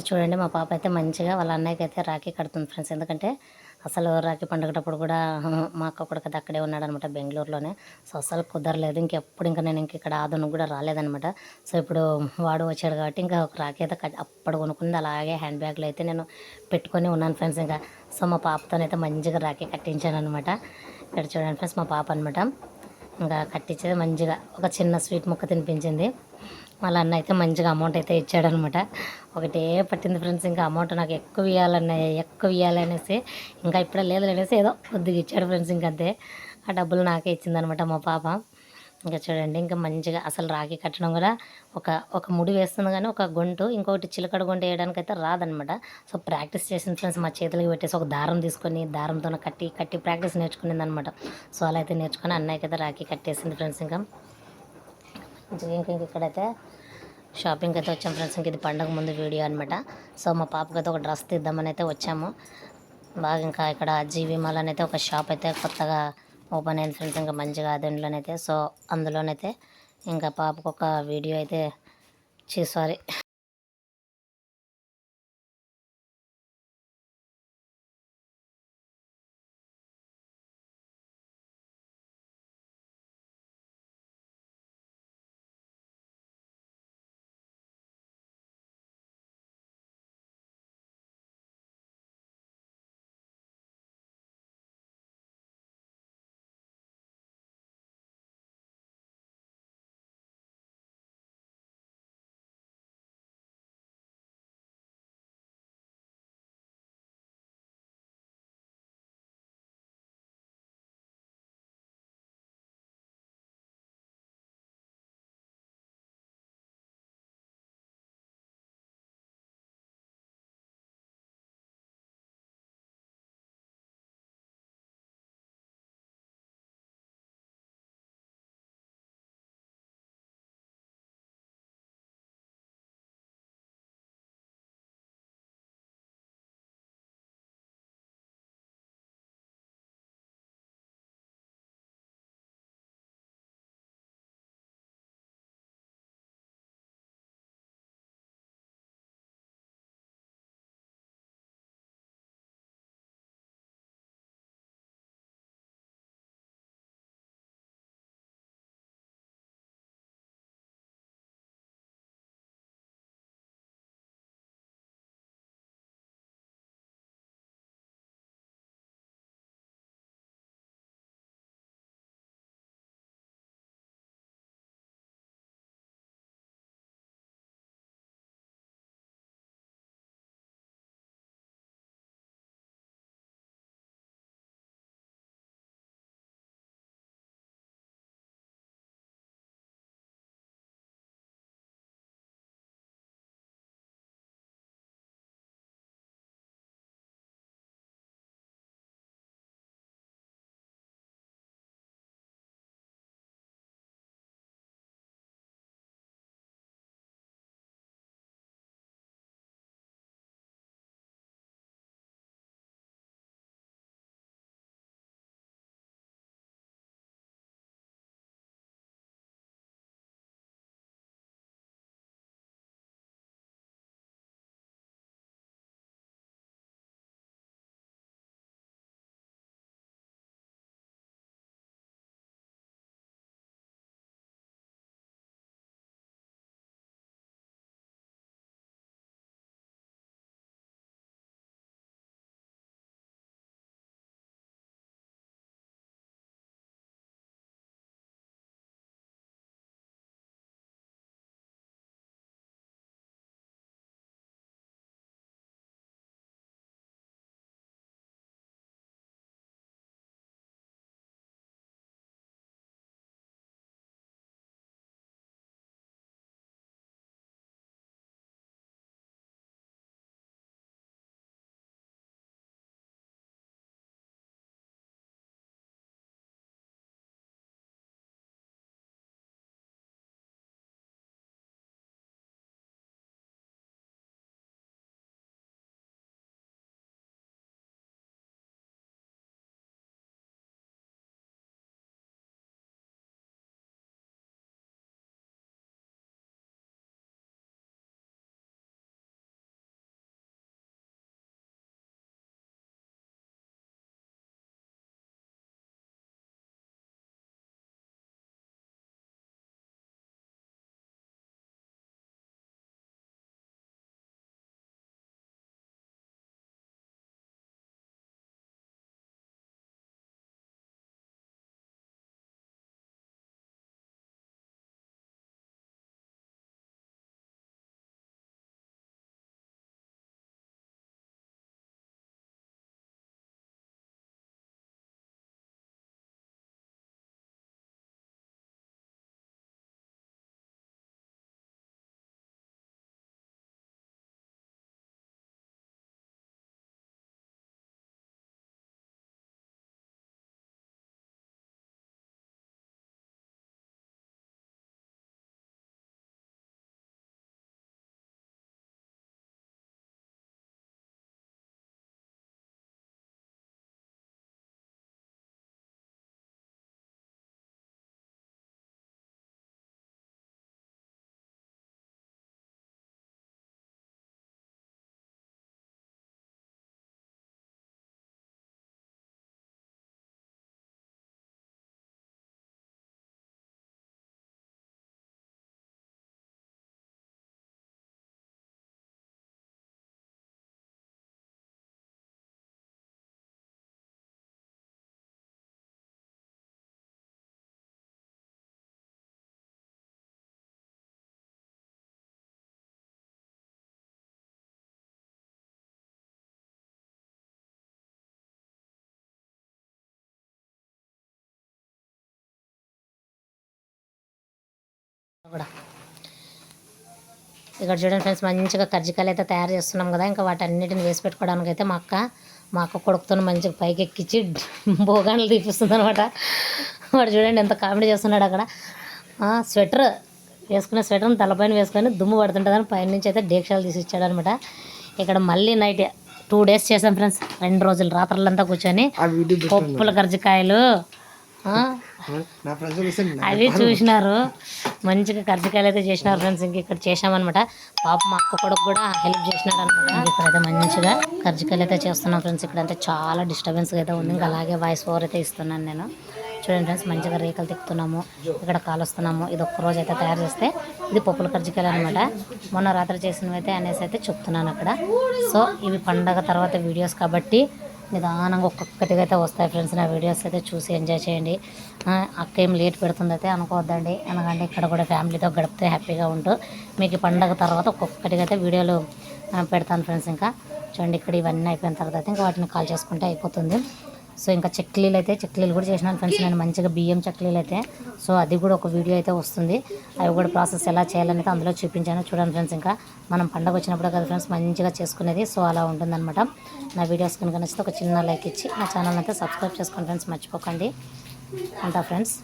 ఇప్పుడు చూడండి మా పాప అయితే మంచిగా వాళ్ళ అన్నయ్యకి అయితే రాఖీ కడుతుంది ఫ్రెండ్స్. ఎందుకంటే అసలు రాఖీ పండుగటప్పుడు కూడా మా అక్క కూడా కదా అక్కడే ఉన్నాడనమాట బెంగళూరులోనే. సో అసలు కుదరలేదు ఇంకెప్పుడు ఇంకా నేను ఇంక ఇక్కడ ఆదను కూడా రాలేదనమాట. సో ఇప్పుడు వాడు వచ్చాడు కాబట్టి ఇంకా ఒక రాఖీ అయితే కట్- అప్పుడు కొనుక్కుంది. అలాగే హ్యాండ్ బ్యాగ్లో అయితే నేను పెట్టుకొని ఉన్నాను ఫ్రెండ్స్ ఇంకా. సో మా పాపతోనైతే మంచిగా రాఖీ కట్టించాను అనమాట ఇక్కడ చూడండి ఫ్రెండ్స్ మా పాప అనమాట ఇంకా కట్టించేది మంచిగా. ఒక చిన్న స్వీట్ ముక్క తినిపించింది. వాళ్ళ అన్న అయితే మంచిగా అమౌంట్ అయితే ఇచ్చాడనమాట. ఒకటే పట్టింది ఫ్రెండ్స్ ఇంకా అమౌంట్ నాకు ఎక్కువ ఇవ్వాలన్న ఎక్కువ ఇవ్వాలనేసి ఇంకా ఇప్పుడే లేదు అనేసి ఏదో కొద్దిగా ఇచ్చాడు ఫ్రెండ్స్ ఇంకంతే ఆ డబ్బులు నాకే ఇచ్చిందనమాట మా పాప. ఇంకా చూడండి ఇంకా మంచిగా అసలు రాఖీ కట్టడం కూడా ఒక ఒక ముడి వేస్తుంది కానీ ఒక గొంటు ఇంకొకటి చిలకడ గొంటు వేయడానికి అయితే రాదనమాట. సో ప్రాక్టీస్ చేసిన ఫ్రెండ్స్ మా చేతులకి పెట్టేసి ఒక దారం తీసుకొని దారంతో కట్టి కట్టి ప్రాక్టీస్ నేర్చుకునేది అనమాట సో అలా అయితే నేర్చుకొని అన్నయ్యకి అయితే రాఖీ కట్టేసింది ఫ్రెండ్స్ ఇంకా. ఇంకా ఇక్కడైతే షాపింగ్ అయితే వచ్చాం ఫ్రెండ్స్. ఇంక ఇది పండగ ముందు వీడియో అనమాట సో మా పాపకి అయితే ఒక డ్రెస్ తీద్దామని అయితే వచ్చాము. బాగా ఇంకా ఇక్కడ జీవి మాల్ అని అయితే ఒక షాప్ అయితే కొత్తగా ఓపెన్ అయింది ఫ్రెండ్స్. ఇంకా మంచిగా అదంలోనైతే సో అందులోనైతే ఇంకా పాపకు ఒక వీడియో అయితే చేసారి సారీ కూడా ఇక్కడ చూడండి ఫ్రెండ్స్ మంచిగా కజ్జికాయలు అయితే తయారు చేస్తున్నాం కదా. ఇంకా వాటన్నిటిని వేసి పెట్టుకోవడానికి అయితే మా అక్క మా అక్క కొడుకుతో మంచిగా పైకి ఎక్కించి భోగాన్లు తీపిస్తుంది అనమాట వాడు చూడండి ఎంత కామెడీ చేస్తున్నాడు అక్కడ. ఆ, స్వెటర్ వేసుకునే స్వెటర్ని తలపైన వేసుకొని దుమ్ము పడుతుంటుందని పైన నుంచి అయితే డేక్షాలు తీసి ఇచ్చాడు అనమాట ఇక్కడ మళ్ళీ నైట్ టూ డేస్ చేసాం ఫ్రెండ్స్ రెండు రోజులు రాత్రులంతా కూర్చొని పప్పుల కర్జికాయలు అవి చూసినారు. మంచిగా కర్జికాయలు అయితే చేసినారు ఫ్రెండ్స్ ఇంక ఇక్కడ చేసామన్నమాట పాప మా అక్క కొడుకు కూడా హెల్ప్ చేసినాడు అనమాట ఇక్కడైతే మంచిగా కర్జికాయలు అయితే చేస్తున్నాం ఫ్రెండ్స్ ఇక్కడైతే చాలా డిస్టర్బెన్స్ అయితే ఉంది. ఇంకా అలాగే వాయిస్ ఓవర్ అయితే ఇస్తున్నాను నేను. చూడండి ఫ్రెండ్స్ మంచిగా రేకలు తిప్పుతున్నాము. ఇక్కడ కాలుస్తున్నాము. ఇది ఒక్క రోజు అయితే తయారు చేస్తే ఇది పప్పుల కర్జికాయలు అనమాట మొన్న రాత్రి చేసినవి అయితే అనేసి అయితే చెప్తున్నాను అక్కడ. సో ఇవి పండగ తర్వాత వీడియోస్ కాబట్టి నిదానంగా ఒక్కొక్కటిగా అయితే వస్తాయి ఫ్రెండ్స్. నా వీడియోస్ అయితే చూసి ఎంజాయ్ చేయండి. ఆ, అక్క ఏం లేట్ పెడుతుంది అయితే అనుకోవద్దండి. ఎందుకంటే ఇక్కడ కూడా ఫ్యామిలీతో గడిపితే హ్యాపీగా ఉంటూ మీకు పండగ తర్వాత ఒక్కొక్కటిగా అయితే వీడియోలు పెడతాను ఫ్రెండ్స్ ఇంకా. చూడండి ఇక్కడ ఇవన్నీ అయిపోయిన తర్వాత అయితే ఇంకా వాటిని కాల్ చేసుకుంటే అయిపోతుంది. సో ఇంకా చక్లీలు అయితే చక్లీలు కూడా చేసినాను ఫ్రెండ్స్ నేను మంచిగా బియ్యం చక్లీలు అయితే. సో అది కూడా ఒక వీడియో అయితే వస్తుంది. అవి కూడా ప్రాసెస్ ఎలా చేయాలని అందులో చూపించాను. చూడండి ఫ్రెండ్స్ ఇంకా మనం పండగ వచ్చినప్పుడు కదా ఫ్రెండ్స్ మంచిగా చేసుకునేది. సో అలా ఉంటుందన్నమాట. నా వీడియోస్ కనుక నచ్చితే ఒక చిన్న లైక్ ఇచ్చి నా ఛానల్ అయితే సబ్స్క్రైబ్ చేసుకోండి ఫ్రెండ్స్ మర్చిపోకండి. అంతా ఫ్రెండ్స్